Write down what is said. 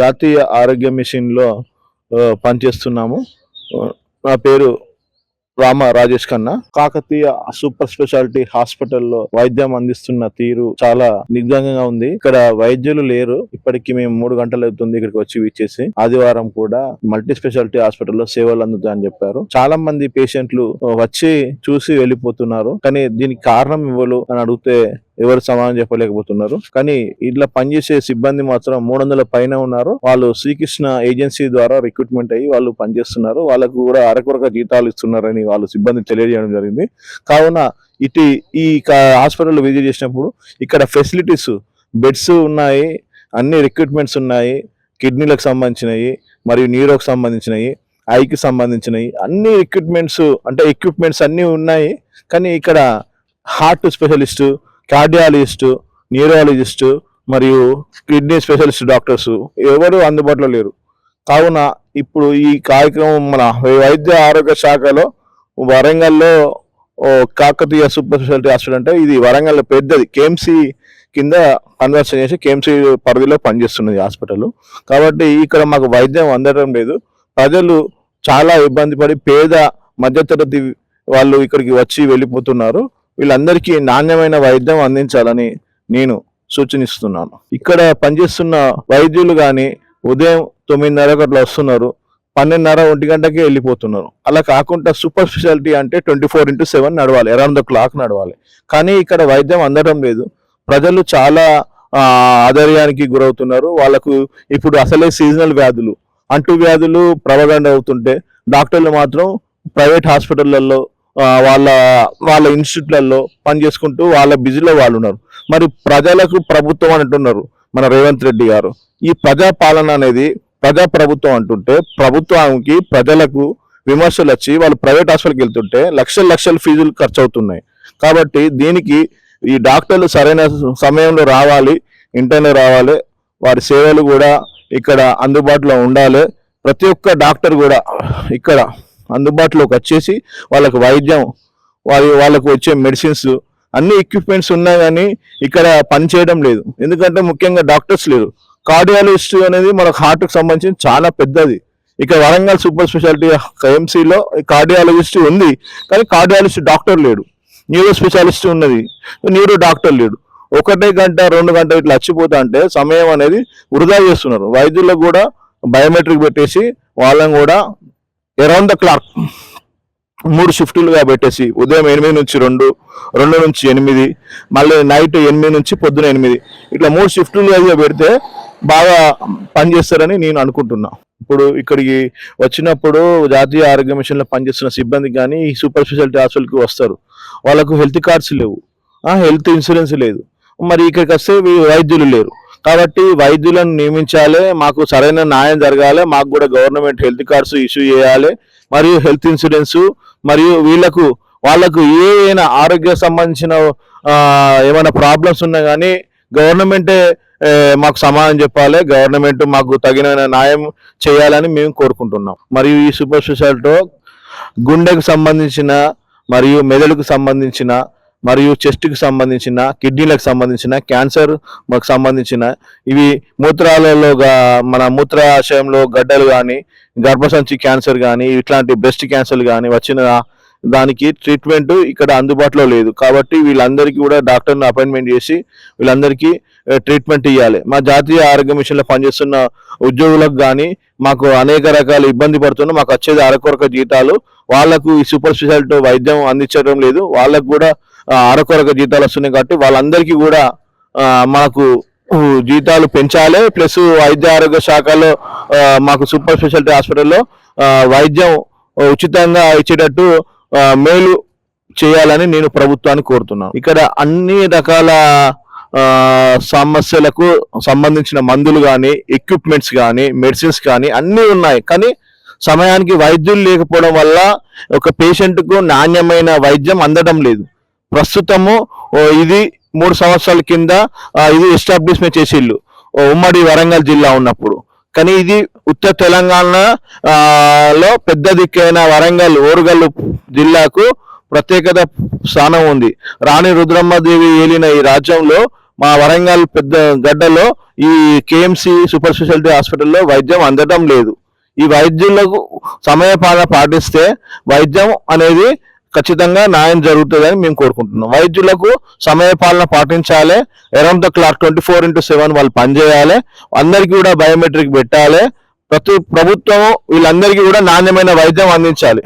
జాతీయ ఆరోగ్య మిషన్లో పనిచేస్తున్నాము. నా పేరు రామ రాజేష్ ఖన్నా. కాకతీయ సూపర్ స్పెషాలిటీ హాస్పిటల్లో వైద్యం అందిస్తున్న తీరు చాలా నిగ్ధంగా ఉంది. ఇక్కడ వైద్యులు లేరు. ఇప్పటికి మేము మూడు గంటలు అవుతుంది ఇక్కడికి వచ్చి ఇచ్చేసి ఆదివారం కూడా మల్టీ స్పెషాలిటీ హాస్పిటల్లో సేవలు అందుతాయని చెప్పారు. చాలా మంది పేషెంట్లు వచ్చి చూసి వెళ్ళిపోతున్నారు. కానీ దీనికి కారణం ఇవ్వలు అని అడిగితే ఎవరు సమాధానం చెప్పలేకపోతున్నారు. కానీ ఇట్లా పనిచేసే సిబ్బంది మాత్రం మూడు వందల పైన ఉన్నారు. వాళ్ళు శ్రీకృష్ణ ఏజెన్సీ ద్వారా రిక్రూట్మెంట్ అయ్యి వాళ్ళు పనిచేస్తున్నారు. వాళ్ళకు కూడా అరకొరక జీతాలు ఇస్తున్నారని వాళ్ళు సిబ్బంది తెలియజేయడం జరిగింది. కావున ఇటు ఈ హాస్పిటల్ విజిట్ చేసినప్పుడు ఇక్కడ ఫెసిలిటీస్ బెడ్స్ ఉన్నాయి అన్ని రిక్రూట్మెంట్స్ ఉన్నాయి. కిడ్నీలకు సంబంధించినవి మరియు న్యూరోకి సంబంధించినవి ఐకి సంబంధించినవి అన్ని ఎక్విప్మెంట్స్ అంటే ఎక్విప్మెంట్స్ అన్నీ ఉన్నాయి. కానీ ఇక్కడ హార్ట్ స్పెషలిస్టు కార్డియాలజిస్టు న్యూరాలజిస్టు మరియు కిడ్నీ స్పెషలిస్ట్ డాక్టర్స్ ఎవరు అందుబాటులో లేరు. కావున ఇప్పుడు ఈ కార్యక్రమం మన వైద్య ఆరోగ్య శాఖలో వరంగల్లో కాకతీయ సూపర్ స్పెషాలిటీ హాస్పిటల్ అంటే ఇది వరంగల్ పెద్దది. కేఎంసి కింద కన్వర్షన్ చేసి కేఎంసి పరిధిలో పనిచేస్తున్నది హాస్పిటల్. కాబట్టి ఇక్కడ మాకు వైద్యం అందడం లేదు. ప్రజలు చాలా ఇబ్బంది పడి పేద మధ్యతరగతి వాళ్ళు ఇక్కడికి వచ్చి వెళ్ళిపోతున్నారు. వీళ్ళందరికీ నాణ్యమైన వైద్యం అందించాలని నేను సూచనిస్తున్నాను. ఇక్కడ పనిచేస్తున్న వైద్యులు కానీ ఉదయం తొమ్మిదిన్నరకు అట్లా వస్తున్నారు. పన్నెండున్నర ఒంటి గంటకే వెళ్ళిపోతున్నారు. అలా కాకుండా సూపర్ స్పెషాలిటీ అంటే ట్వంటీ ఫోర్ ఇంటూ సెవెన్ నడవాలి. అరౌండ్ ద క్లాక్ నడవాలి. కానీ ఇక్కడ వైద్యం అందడం లేదు. ప్రజలు చాలా ఆధర్యానికి గురవుతున్నారు. వాళ్ళకు ఇప్పుడు అసలే సీజనల్ వ్యాధులు అంటు వ్యాధులు ప్రవగండ అవుతుంటే డాక్టర్లు మాత్రం ప్రైవేట్ హాస్పిటళ్ళలో వాళ్ళ వాళ్ళ ఇన్స్టిట్యూట్లలో పనిచేసుకుంటూ వాళ్ళ బిజీలో వాళ్ళు ఉన్నారు. మరి ప్రజలకు ప్రభుత్వం అంటున్నారు మన రేవంత్ రెడ్డి గారు. ఈ ప్రజా పాలన అనేది ప్రజా ప్రభుత్వం అంటుంటే ప్రభుత్వానికి ప్రజలకు విమర్శలు వచ్చి వాళ్ళు ప్రైవేట్ హాస్పిటల్కి వెళ్తుంటే లక్షల లక్షల ఫీజులు ఖర్చు అవుతున్నాయి కాబట్టి దీనికి ఈ డాక్టర్లు సరైన సమయంలో రావాలి ఇంటర్నే రావాలి వారి సేవలు కూడా ఇక్కడ అందుబాటులో ఉండాలి. ప్రతి ఒక్క డాక్టర్ కూడా ఇక్కడ అందుబాటులోకి వచ్చేసి వాళ్ళకు వైద్యం వారి వాళ్ళకు వచ్చే మెడిసిన్స్ అన్ని ఎక్విప్మెంట్స్ ఉన్నా కానీ ఇక్కడ పని చేయడం లేదు. ఎందుకంటే ముఖ్యంగా డాక్టర్స్ లేరు. కార్డియాలజిస్ట్ అనేది మనకు హార్ట్కి సంబంధించి చాలా పెద్దది. ఇక్కడ వరంగల్ సూపర్ స్పెషాలిటీ ఎంసీలో కార్డియాలజిస్ట్ ఉంది కానీ కార్డియాలజిస్ట్ డాక్టర్ లేడు. న్యూరో స్పెషాలిస్ట్ ఉన్నది న్యూరో డాక్టర్ లేడు. ఒకటే గంట రెండు గంట ఇట్లా వచ్చిపోతా అంటే సమయం అనేది వృధా చేస్తున్నారు. వైద్యులకు కూడా బయోమెట్రిక్ పెట్టేసి వాళ్ళని కూడా అరౌండ్ ద క్లాక్ మూడు షిఫ్టులుగా పెట్టేసి ఉదయం ఎనిమిది నుంచి రెండు రెండు నుంచి ఎనిమిది మళ్ళీ నైట్ ఎనిమిది నుంచి పొద్దున ఎనిమిది. ఇట్లా మూడు షిఫ్టులుగా పెడితే బాగా పనిచేస్తారని నేను అనుకుంటున్నా. ఇప్పుడు ఇక్కడికి వచ్చినప్పుడు జాతీయ ఆరోగ్య మిషన్లో పనిచేస్తున్న సిబ్బంది కానీ ఈ సూపర్ స్పెషాలిటీ హాస్పిటల్కి వస్తారు. వాళ్ళకు హెల్త్ కార్డ్స్ లేవు. హెల్త్ ఇన్సూరెన్స్ లేదు. మరి ఇక్కడికి వస్తే వైద్యులు లేరు. కాబట్టి వైద్యులను నియమించాలి మాకు సరైన న్యాయం జరగాలి మాకు కూడా గవర్నమెంట్ హెల్త్ కార్డ్స్ ఇష్యూ చేయాలి మరియు హెల్త్ ఇన్సూరెన్స్ మరియు వీళ్ళకు వాళ్ళకు ఏమైనా ఆరోగ్య సంబంధించిన ఏమైనా ప్రాబ్లమ్స్ ఉన్నా కానీ గవర్నమెంటే మాకు సమాధానం చెప్పాలి గవర్నమెంట్ మాకు తగిన న్యాయం చేయాలని మేము కోరుకుంటున్నాం. మరియు ఈ సూపర్ స్పెషాలిటీలో గుండెకు సంబంధించిన మరియు మెదడుకు సంబంధించిన మరియు చెస్ట్కి సంబంధించిన కిడ్నీలకు సంబంధించిన క్యాన్సర్ మాకు సంబంధించిన ఇవి మూత్రాలలో మన మూత్రాశయంలో గడ్డలు కానీ గర్భసంచి క్యాన్సర్ కానీ ఇట్లాంటి బ్రెస్ట్ క్యాన్సర్ కానీ వచ్చిన దానికి ట్రీట్మెంట్ ఇక్కడ అందుబాటులో లేదు. కాబట్టి వీళ్ళందరికీ కూడా డాక్టర్ని అపాయింట్మెంట్ చేసి వీళ్ళందరికీ ట్రీట్మెంట్ ఇవ్వాలి మా జాతీయ ఆరోగ్య మిషన్లో పనిచేస్తున్న ఉద్యోగులకు కానీ మాకు అనేక రకాల ఇబ్బంది పడుతున్నా మాకు వచ్చేది అరకొరక జీతాలు. వాళ్ళకు ఈ సూపర్ స్పెషాలిటీ వైద్యం అందించడం లేదు. వాళ్ళకు కూడా అరకొరక జీతాలు వస్తున్నాయి కాబట్టి వాళ్ళందరికీ కూడా మాకు జీతాలు పెంచాలి. ప్లస్ వైద్య ఆరోగ్య శాఖలో మాకు సూపర్ స్పెషాలిటీ హాస్పిటల్లో వైద్యం ఉచితంగా ఇచ్చేటట్టు మేలు చేయాలని నేను ప్రభుత్వాన్ని కోరుతున్నాను. ఇక్కడ అన్ని రకాల సమస్యలకు సంబంధించిన మందులు కానీ ఎక్విప్మెంట్స్ కానీ మెడిసిన్స్ కానీ అన్నీ ఉన్నాయి. కానీ సమయానికి వైద్యులు లేకపోవడం వల్ల ఒక పేషెంట్కు నాణ్యమైన వైద్యం అందడం లేదు. ప్రస్తుతము ఇది మూడు సంవత్సరాల కింద ఇది ఎస్టాబ్లిష్మెంట్ చేసిళ్ళు. ఉమ్మడి వరంగల్ జిల్లా ఉన్నప్పుడు. కానీ ఇది ఉత్తర తెలంగాణ లో పెద్ద దిక్కైన వరంగల్ ఓరుగల్లు జిల్లాకు ప్రత్యేకత స్థానం ఉంది. రాణి రుద్రమ్మదేవి ఏలిన ఈ రాజ్యంలో మా వరంగల్ పెద్ద గడ్డలో ఈ కేఎంసి సూపర్ స్పెషాలిటీ హాస్పిటల్లో వైద్యం అందడం లేదు. ఈ వైద్యులకు సమయపాలన పాటిస్తే వైద్యం అనేది ఖచ్చితంగా న్యాయం జరుగుతుందని మేము కోరుకుంటున్నాం. వైద్యులకు సమయపాలన పాటించాలి. Around the clock twenty four into seven వాళ్ళు పనిచేయాలి. అందరికీ కూడా బయోమెట్రిక్ పెట్టాలి. ప్రతి ప్రభుత్వం వీళ్ళందరికీ కూడా నాణ్యమైన వైద్యం అందించాలి.